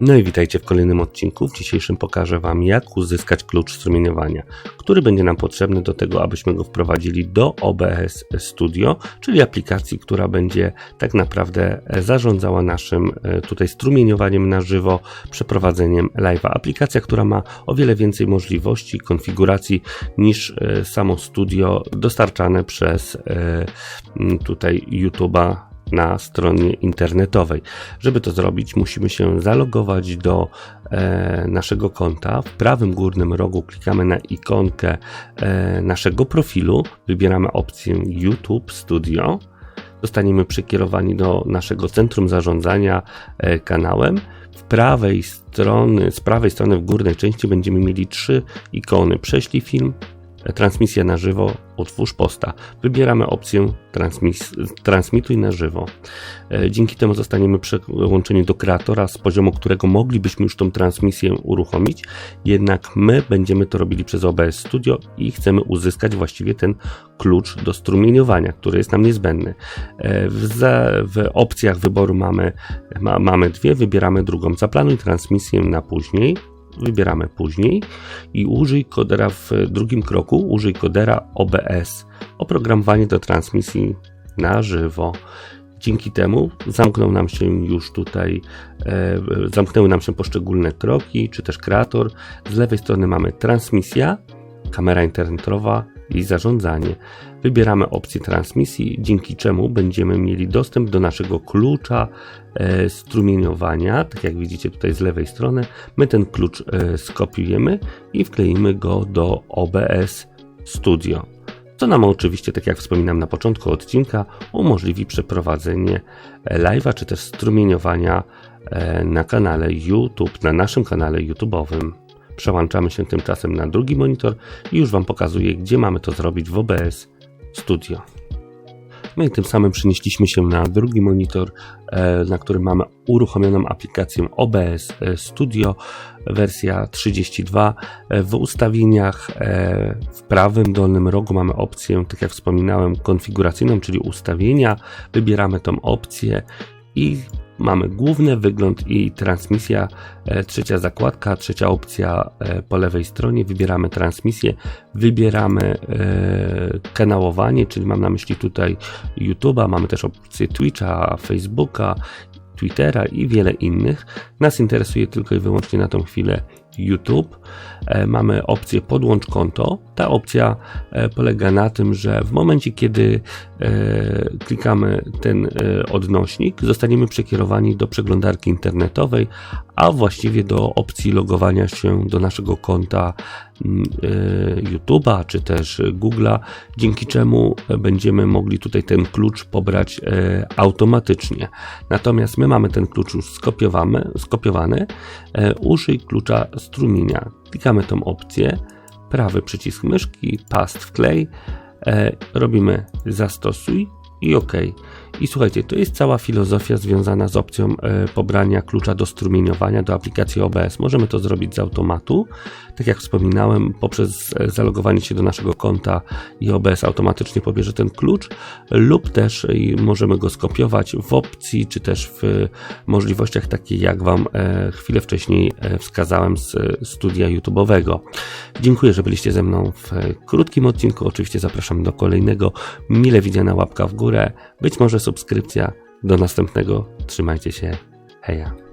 No i witajcie w kolejnym odcinku. W dzisiejszym pokażę Wam, jak uzyskać klucz strumieniowania, który będzie nam potrzebny do tego, abyśmy go wprowadzili do OBS Studio, czyli aplikacji, która będzie tak naprawdę zarządzała naszym e, tutaj strumieniowaniem na żywo, przeprowadzeniem live'a. Aplikacja, która ma o wiele więcej możliwości, konfiguracji niż e, samo studio dostarczane przez e, tutaj YouTube'a na stronie internetowej. Żeby to zrobić, musimy się zalogować do e, naszego konta. W prawym górnym rogu klikamy na ikonkę e, naszego profilu, wybieramy opcję YouTube Studio. Zostaniemy przekierowani do naszego centrum zarządzania e, kanałem. W prawej strony, z prawej strony w górnej części będziemy mieli trzy ikony. Prześlij film, transmisja na żywo, utwórz posta. Wybieramy opcję transmituj na żywo. E, dzięki temu zostaniemy przełączeni do kreatora, z poziomu którego moglibyśmy już tą transmisję uruchomić, jednak my będziemy to robili przez OBS Studio i chcemy uzyskać właściwie ten klucz do strumieniowania, który jest nam niezbędny. E, w, w opcjach wyboru mamy, ma, mamy dwie, wybieramy drugą. Zaplanuj transmisję na później, wybieramy później i użyj kodera w drugim kroku, użyj kodera OBS, oprogramowanie do transmisji na żywo. Dzięki temu zamknął nam się już tutaj, e, zamknęły nam się poszczególne kroki, czy też kreator. Z lewej strony mamy transmisja, kamera internetowa, i zarządzanie. Wybieramy opcję transmisji, dzięki czemu będziemy mieli dostęp do naszego klucza e, strumieniowania, tak jak widzicie tutaj z lewej strony. My ten klucz e, skopiujemy i wkleimy go do OBS Studio. Co nam oczywiście, tak jak wspominam na początku odcinka, umożliwi przeprowadzenie e, live'a czy też strumieniowania e, na kanale YouTube, na naszym kanale YouTube'owym. Przełączamy się tymczasem na drugi monitor i już Wam pokazuję, gdzie mamy to zrobić w OBS Studio. No i tym samym przenieśliśmy się na drugi monitor, e, na którym mamy uruchomioną aplikację OBS e, Studio, wersja 32. E, w ustawieniach w prawym dolnym rogu mamy opcję, tak jak wspominałem, konfiguracyjną, czyli ustawienia. Wybieramy tą opcję i Mamy główny wygląd i transmisja, e, trzecia zakładka, trzecia opcja e, po lewej stronie. Wybieramy transmisję, wybieramy e, kanałowanie, czyli mam na myśli tutaj YouTube'a, mamy też opcję Twitcha, Facebooka, Twittera i wiele innych. Nas interesuje tylko i wyłącznie na tą chwilę YouTube. E, mamy opcję podłącz konto. Ta opcja e, polega na tym, że w momencie, kiedy e, klikamy ten odnośnik, zostaniemy przekierowani do przeglądarki internetowej, a właściwie do opcji logowania się do naszego konta mm, YouTube'a czy też Google'a, dzięki czemu będziemy mogli tutaj ten klucz pobrać automatycznie. Natomiast my mamy ten klucz już skopiowany, skopiowany. Użyj klucza strumienia. Klikamy tą opcję, prawy przycisk myszki, past wklej, e, robimy zastosuj i OK. I słuchajcie, to jest cała filozofia związana z opcją e, pobrania klucza do strumieniowania do aplikacji OBS. Możemy to zrobić z automatu, tak jak wspominałem, poprzez e, zalogowanie się do naszego konta i OBS automatycznie pobierze ten klucz, lub też możemy go skopiować w opcji, czy też w możliwościach takich, jak Wam e, chwilę wcześniej wskazałem z studia YouTube'owego. Dziękuję, że byliście ze mną w krótkim odcinku. Oczywiście zapraszam do kolejnego. Mile widziana łapka w górę. Być może subskrypcja. Do następnego. Trzymajcie się. Heja.